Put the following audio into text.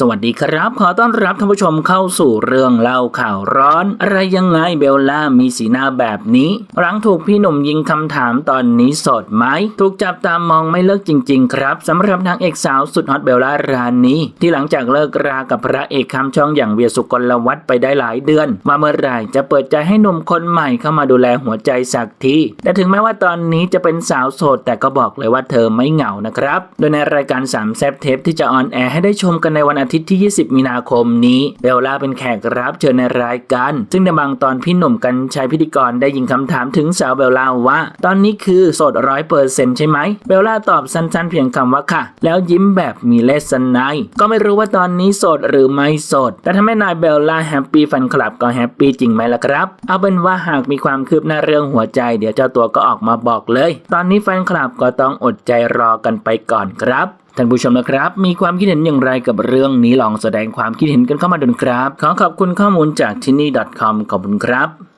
สวัสดีครับ ขอต้อนรับท่านผู้ชมเข้าสู่เรื่องเล่าข่าวร้อน อะไรยังไงเบลล่ามีสีหน้าแบบนี้ หลังถูกพี่หนุ่มยิงคำถามตอนนี้สดไหม ถูกจับตามองไม่เลิกจริง ๆ ครับสำหรับนางเอกสาวสุดฮอตเบลล่ารานีที่หลังจากเลิกรากับพระเอกคำช่องอย่างเวียสุกลวัฒน์ไปได้หลายเดือนว่าเมื่อไหร่จะเปิดใจให้หนุ่มคนใหม่เข้ามาดูแลหัวใจสักทีแต่ถึงแม้ว่าตอนนี้จะเป็นสาวโสดแต่ก็บอกเลยว่าเธอไม่เหงานะครับ โดยในรายการสามแซบเทปที่จะออนแอร์ให้ได้ชมกันในวันอาทิตย์ที่ 20 มีนาคมนี้เบลล่าเป็นแขกรับเชิญในรายการ ซึ่งในบางตอนพี่หนุ่มกันชัยพิธีกรได้ยิงคำถามถึงสาวเบลล่าว่า ตอนนี้คือโสดร้อยเปอร์เซ็นต์ใช่ไหมเบลล่าตอบสั้นๆ เพียงคำว่าค่ะ แล้วยิ้มแบบมีเลสไนยก็ไม่รู้ว่าตอนนี้โสดหรือไม่โสด แต่ถ้าแม่นายเบลล่าแฮปปี้แฟนคลับก็แฮปปี้จริงไหมล่ะครับ เอาเป็นว่าหากมีความคืบหน้าเรื่องหัวใจ เดี๋ยวเจ้าตัวก็ออกมาบอกเลย ตอนนี้แฟนคลับก็ต้องอดใจรอกันไปก่อนครับ ท่านผู้ชมนะครับ มีความคิดเห็นอย่างไรกับเรื่องนี้ลองแสดงความคิดเห็นกันเข้ามาดูครับ ขอขอบคุณข้อมูลจากที่นี่ .com ขอบคุณครับ